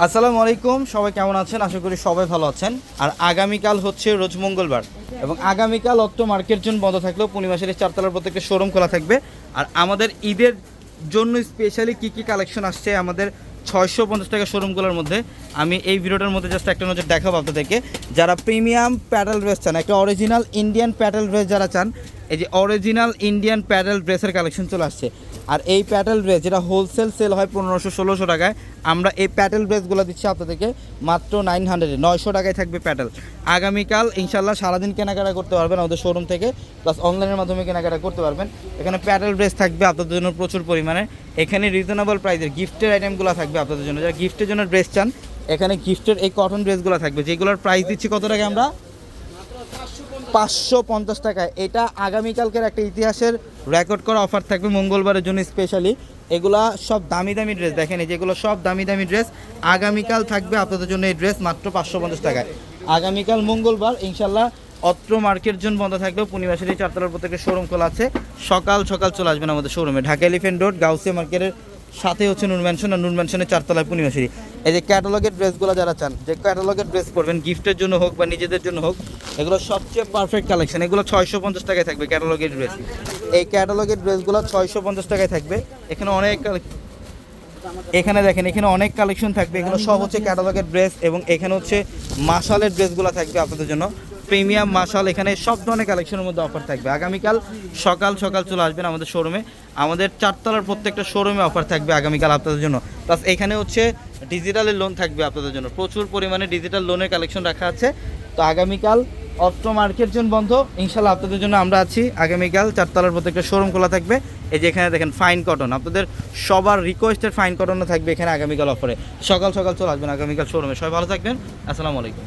আসসালামু আলাইকুম, সবাই কেমন আছেন? আশা করি সবাই ভালো আছেন। আর আগামীকাল হচ্ছে রোজ মঙ্গলবার এবং আগামীকাল অত্ত মার্কেট জোন বন্ধ থাকলেও পূর্ণিমাসের চারতলার প্রত্যেকটা শোরুম খোলা থাকবে। আর আমাদের ঈদের জন্য স্পেশালি কী কী কালেকশন আসছে আমাদের ছয়শো পঞ্চাশ টাকা শোরুমগুলোর মধ্যে। আমি এই ভিডিওটার মধ্যে জাস্ট একটা নজর দেখাবো আপনাদেরকে। যারা প্রিমিয়াম প্যাডেল ড্রেস চান, একটা অরিজিনাল ইন্ডিয়ান প্যাডেল ড্রেস যারা চান এই যে অরিজিনাল ইন্ডিয়ান প্যাডেল ড্রেসের কালেকশন চলে আসছে। আর এই প্যাটেল ড্রেস যেটা হোলসেল সেল হয় পনেরোশো, ষোলোশো টাকায়, আমরা এই প্যাটেল ড্রেসগুলো দিচ্ছি আপনাদেরকে মাত্র নাইন হান্ড্রেডে নয়শো টাকায় থাকবে প্যাটেল আগামীকাল ইনশাল্লাহ সারাদিন কেনাকাটা করতে পারবেন আমাদের শোরুম থেকে প্লাস অনলাইনের মাধ্যমে কেনাকাটা করতে পারবেন। এখানে প্যাটেল ড্রেস থাকবে আপনাদের জন্য প্রচুর পরিমাণে। এখানে রিজনেবল প্রাইসের গিফটের আইটেমগুলো থাকবে আপনাদের জন্য। যারা গিফটের জন্য ড্রেস চান, এখানে গিফটের এই কটন ড্রেসগুলো থাকবে। যেগুলোর প্রাইস দিচ্ছি কত টাকা আমরা? পাঁচশো পঞ্চাশ টাকায়। এটা আগামীকালকের একটা ইতিহাসের রেকর্ড করা অফার থাকবে মঙ্গলবারের জন্য স্পেশালি এগুলা সব দামি দামি ড্রেস দেখেন এই যেগুলো সব দামি দামি ড্রেস আগামীকাল থাকবে আপনাদের জন্য এই ড্রেস মাত্র পাঁচশো পঞ্চাশ টাকায়। আগামীকাল মঙ্গলবার, ইনশাল্লাহ, অত্র মার্কেট জোন বন্ধ থাকলেও পূর্ণিমাসের এই চারতলার প্রত্যেকটা শোরুম খোলা আছে। সকাল সকাল চলে আসবেন আমাদের শোরুমে ঢাকা এলিফেন্ট রোড গাউসিয়া মার্কেটের সাথে হচ্ছে নুন ম্যানশন আর নুন ম্যানশনের চারতলায় পূর্ণিমাশিরি এই যে ক্যাটালগের ড্রেসগুলো যারা চান, যে ক্যাটালগের ড্রেস পরবেন, গিফটের জন্য হোক বা নিজেদের জন্য হোক, এগুলো সবচেয়ে পারফেক্ট কালেকশন এগুলো ছয়শো পঞ্চাশ টাকায় থাকবে ক্যাটালগের ড্রেস। এই ক্যাটালগের ড্রেসগুলো ছয়শো পঞ্চাশ টাকায় থাকবে। এখানে অনেক এখানে দেখেন, এখানে অনেক কালেকশন থাকবে। এগুলো সব হচ্ছে ক্যাটালগের ড্রেস এবং এখানে হচ্ছে মাসালের ড্রেসগুলো থাকবে আপনাদের জন্য। প্রিমিয়াম মাসাল এখানে সব ধরনের কালেকশনের মধ্যে অফার থাকবে। আগামীকাল সকাল সকাল চলে আসবেন আমাদের শোরুমে আমাদের চারতলার প্রত্যেকটা শোরুমে অফার থাকবে আগামীকাল আপনাদের জন্য। প্লাস এখানে হচ্ছে ডিজিটালের লোন থাকবে আপনাদের জন্য। প্রচুর পরিমাণে ডিজিটাল লোনের কালেকশন রাখা আছে। তো আগামীকাল অস্ত্র মার্কেট জোন বন্ধ। ইনশাল্লাহ আপনাদের জন্য আমরা আছি। আগামীকাল চারতলার প্রত্যেকটা শোরুম খোলা থাকবে। এই যে এখানে দেখেন ফাইন কটন আপনাদের সবার রিকোয়েস্টের ফাইন কটনও থাকবে এখানে আগামীকাল অফারে সকাল সকাল চলে আসবেন আগামীকাল শোরুমে সবাই ভালো থাকবেন। আসসালামু আলাইকুম।